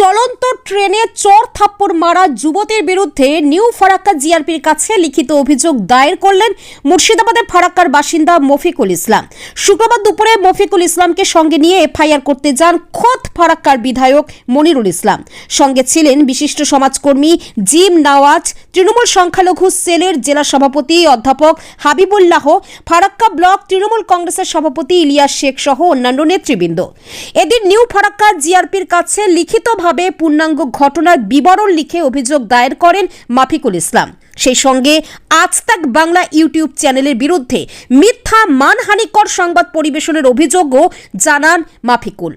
চলন্ত ট্রেনে চর থাপ্পড় মারা যুবতীর বিরুদ্ধে নিউ ফারাক্কা জিআরপির কাছে লিখিত অভিযোগ দায়ের করলেন মুর্শিদাবাদের ফারাক্কার বাসিন্দা মফিকুল ইসলাম। শুক্রবার দুপুরে মফিকুল ইসলামকে সঙ্গে নিয়ে এফআইআর করতে যান খোদ ফারাক্কার বিধায়ক মনিরুল ইসলাম। সঙ্গে ছিলেন বিশিষ্ট সমাজকর্মী জিম নাওয়াজ, তৃণমূল সংখ্যালঘু সেলের জেলা সভাপতি অধ্যাপক হাবিবুল্লাহ, ফারাক্কা ব্লক তৃণমূল কংগ্রেসের সভাপতি ইলিয়াস শেখ সহ অন্যান্য নেতৃবৃন্দ। এদিন নিউ ফারাক্কা জিআরপির কাছে লিখিতভাবে পূর্ণাঙ্গ ঘটনার বিবরণ লিখে অভিযোগ দায়ের করেন মাফিকুল ইসলাম। সেই সঙ্গে আজ তাক বাংলা ইউটিউব চ্যানেলের বিরুদ্ধে মিথ্যা মানহানিকর সংবাদ পরিবেশনের অভিযোগও জানান মাফিকুল।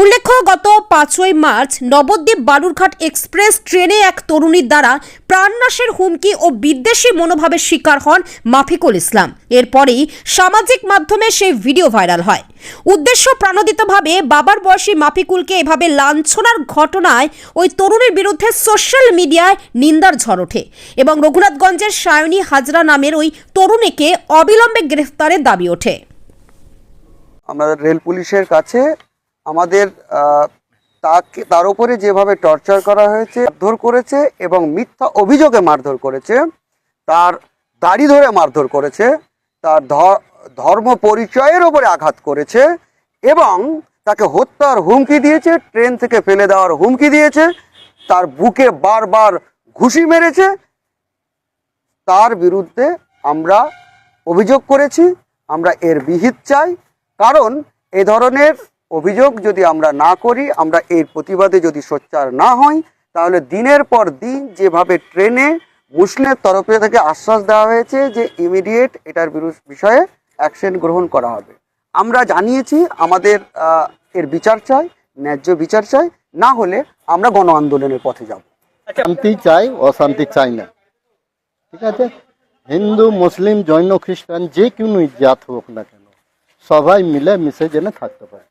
উল্লেখ্য, গত পাঁচই মার্চ নবদ্বীপ বালুরঘাট এক্সপ্রেস ট্রেনে এক তরুণীর দ্বারা প্রাণনাশের হুমকি ও বিদ্বেষী মনোভাবের শিকার হন মাফিকুল ইসলাম। এরপরেই সামাজিক মাধ্যমে সেই ভিডিও ভাইরাল হয়। উদ্দেশ্য প্রাণোদিতভাবে বাবার বয়সী মাফিকুলকে এভাবে লাঞ্ছনার ঘটনায় ওই তরুণীর বিরুদ্ধে সোশ্যাল মিডিয়ায় নিন্দার ঝড় ওঠে এবং রঘুনাথগঞ্জের সায়নী হাজরা নামের ওই তরুণীকে অবিলম্বে গ্রেফতারের দাবি ওঠে। আমাদের রেল পুলিশের কাছে আমাদের তাকে, তার উপরে যেভাবে টর্চার করা হয়েছে, মারধর করেছে এবং মিথ্যা অভিযোগে মারধর করেছে, তার দাড়ি ধরে মারধর করেছে, তার ধর্ম পরিচয়ের ওপরে আঘাত করেছে এবং তাকে হত্যার হুমকি দিয়েছে, ট্রেন থেকে ফেলে দেওয়ার হুমকি দিয়েছে, তার বুকে বারবার ঘুষি মেরেছে। তার বিরুদ্ধে আমরা অভিযোগ করেছি, আমরা এর বিহিত চাই, কারণ এ ধরনের অভিযোগ যদি আমরা না করি, আমরা এর প্রতিবাদে যদি সোচ্চার না হই, তাহলে দিনের পর দিন যেভাবে ট্রেনে মুসলিমের তরফে থেকে আশ্বাস দেওয়া হয়েছে যে ইমিডিয়েট এটার বিষয়ে অ্যাকশন গ্রহণ করা হবে। আমরা জানিয়েছি আমাদের এর বিচার চাই, ন্যায্য বিচার চাই, না হলে আমরা গণ আন্দোলনের পথে যাব। শান্তি চাই, অশান্তি চাই না। ঠিক আছে? হিন্দু, মুসলিম, জৈন, খ্রিস্টান, যে কোনো জাত হোক না কেন, সবাই মিলে মিশে যেন থাকতে পারে।